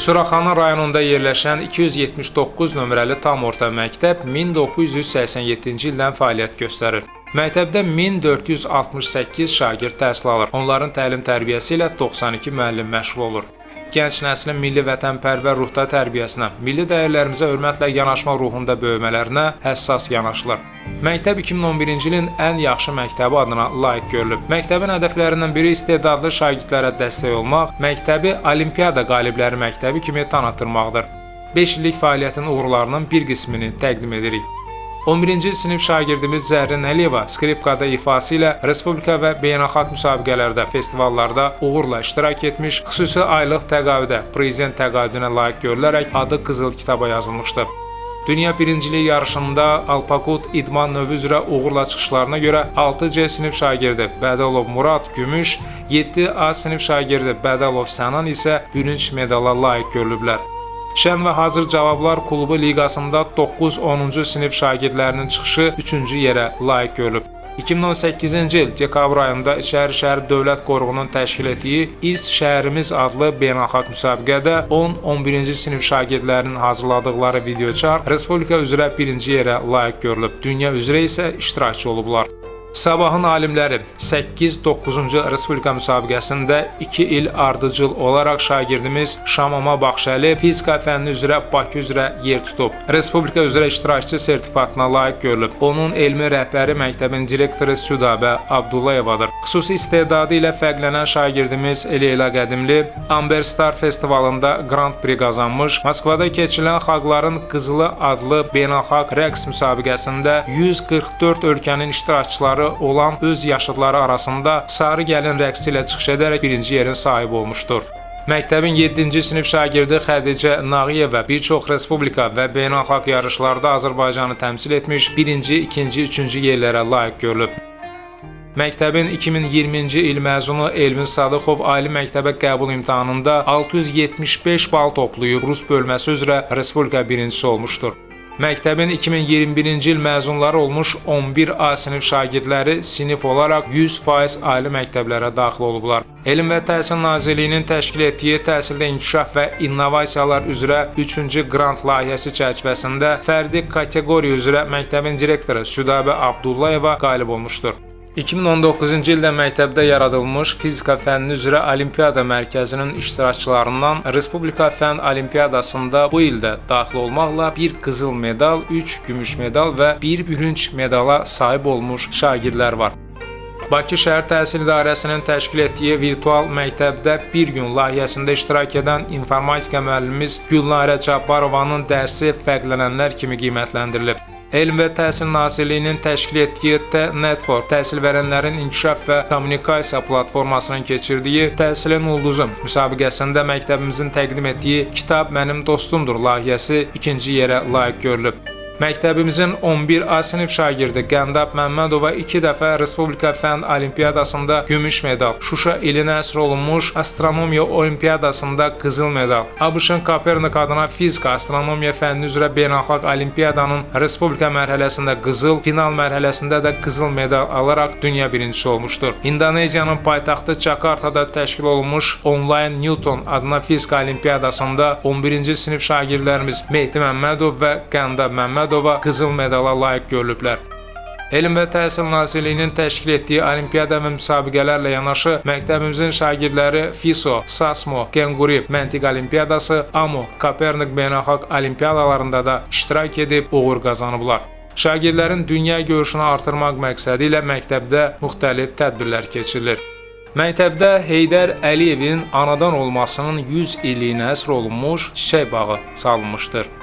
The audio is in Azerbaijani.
Suraxanı rayonunda yerləşən 279 nömrəli tam orta məktəb 1987-ci ildən fəaliyyət göstərir. Məktəbdə 1468 şagird təhsil alır. Onların təlim tərbiyəsi ilə 92 müəllim məşğul olur. Gənc nəslin milli vətənpərvər ruhda tərbiyəsinə, milli dəyərlərimizə hörmətlə yanaşma ruhunda böyümələrinə həssas yanaşılır. Məktəb 2011-ci ilin ən yaxşı məktəbi adına layiq görülüb. Məktəbin hədəflərindən biri istedadlı şagirdlərə dəstək olmaq, məktəbi olimpiada qalibləri məktəbi kimi tanıtdırmaqdır. 5 illik fəaliyyətin uğurlarının bir qismini təqdim edirik. 11-ci sinif şagirdimiz Zərrin Əliyeva skripkada ifası ilə respublika və beynəlxalq müsabiqələrdə, festivallarda uğurla iştirak etmiş, xüsusi aylıq təqaüdə, prezident təqaüdünə layiq görülərək adı qızıl kitaba yazılmışdı. Dünya birinciliyi yarışında Alpakut idman növü üzrə uğurla çıxışlarına görə 6C sinif şagirdi Bədəlov Murad gümüş, 7A sinif şagirdi Bədəlov Sənan isə bürünc medala layiq görülüblər. Şən və Hazır Cavablar Klubu liqasında 9-10-cu sinif şagirdlərinin çıxışı 3-cü yerə layiq görülüb. 2018-ci il dekabr ayında İçəri şəhər Dövlət Qoruğunun təşkil etdiyi İrs Şəhərimiz adlı beynəlxalq müsabiqədə 10-11-ci sinif şagirdlərinin hazırladıqları videoçar respublika üzrə 1-ci yerə layiq görülüb. Dünya üzrə isə iştirakçı olublar. Sabahın alimləri 8-9-cu Respublika müsabiqəsində 2 il ardıcıl olaraq şagirdimiz Şamama Baxşəli fizika fənni üzrə Bakı üzrə yer tutub. Respublika üzrə iştirakçı sertifikatına layiq görülüb. Onun elmi rəhbəri məktəbin direktoru Südabə Abdullayevadır. Xüsusi istedadı ilə fərqlənən şagirdimiz Leyla Qədimli Amber Star festivalında Grand Prix qazanmış. Moskvada keçirilən Xalqların Qızılı adlı beynəlxalq rəqs müsabiqəsində 144 ölkənin iştirakçıları olan öz yaşıdları arasında sarı gəlin rəqsi ilə çıxış edərək birinci yerin sahibi olmuşdur. Məktəbin 7-ci sinif şagirdi Xədicə Nağıyeva bir çox respublika və beynəlxalq yarışlarda Azərbaycanı təmsil etmiş, 1-ci, 2-ci, 3-cü yerlərə layiq görülüb. Məktəbin 2020-ci il məzunu Elvin Sadıxov ali məktəbə qəbul imtahanında 675 bal toplayıb rus bölməsi üzrə respublika birincisi olmuşdur. Məktəbin 2021-ci il məzunları olmuş 11 A sinif şagirdləri sinif olaraq 100% ali məktəblərə daxil olublar. Elm və Təhsil Nazirliyinin təşkil etdiyi təhsildə inkişaf və innovasiyalar üzrə 3-cü qrant layihəsi çərçivəsində fərdi kateqoriya üzrə məktəbin direktoru Südabə Abdullayeva qalib olmuşdur. 2019-cu ildə məktəbdə yaradılmış fizika fənni üzrə Olimpiada Mərkəzinin iştirakçılarından Respublika Fənn Olimpiyadasında bu ildə daxil olmaqla 1 qızıl medal, 3 gümüş medal və 1 bürünc medala sahib olmuş şagirdlər var. Bakı şəhər təhsil idarəsinin təşkil etdiyi virtual məktəbdə bir gün layihəsində iştirak edən informatika müəllimimiz Gülnarə Cabbarovanın dərsi fərqlənənlər kimi qiymətləndirilib. Elm və Təhsil Nazirliyinin təşkil etdiyi T-Network təhsil verənlərin inkişaf və kommunikasiya platformasının keçirdiyi Təhsilin Ulduzu müsabiqəsində məktəbimizin təqdim etdiyi Kitab mənim dostumdur layihəsi ikinci yerə layiq görülüb. Məktəbimizin 11 A sinif şagirdi Qəndab Məmmədova 2 dəfə Respublika Fənn Olimpiyadasında gümüş medal, Şuşa ilinə həsr olunmuş Astronomiya Olimpiyadasında qızıl medal, ABŞ-ın Kopernik adına fizika astronomiya fənni üzrə beynəlxalq olimpiyadanın respublika mərhələsində qızıl, final mərhələsində də qızıl medal alaraq dünya birincisi olmuşdur. İndoneziyanın paytaxtı Jakartada təşkil olunmuş onlayn Newton adına fizika olimpiyadasında 11-ci sinif şagirdlərimiz Mehdi Məmmədov və Qəndab Məmmədov Məmmədova qızıl medala layiq görülüblər. Elm və Təhsil Nazirliyinin təşkil etdiyi olimpiada və müsabiqələrlə yanaşı məktəbimizin şagirdləri FISO, SASMO, Kenguri Məntiq Olimpiyadası, AMO, Kopernik beynəlxalq olimpiadalarında da iştirak edib uğur qazanıblar. Şagirdlərin dünya görüşünü artırmaq məqsədi ilə məktəbdə müxtəlif tədbirlər keçirilir. Məktəbdə Heydər Əliyevin anadan olmasının 100 illiyinə həsr olunmuş çiçək bağı salınmışdır.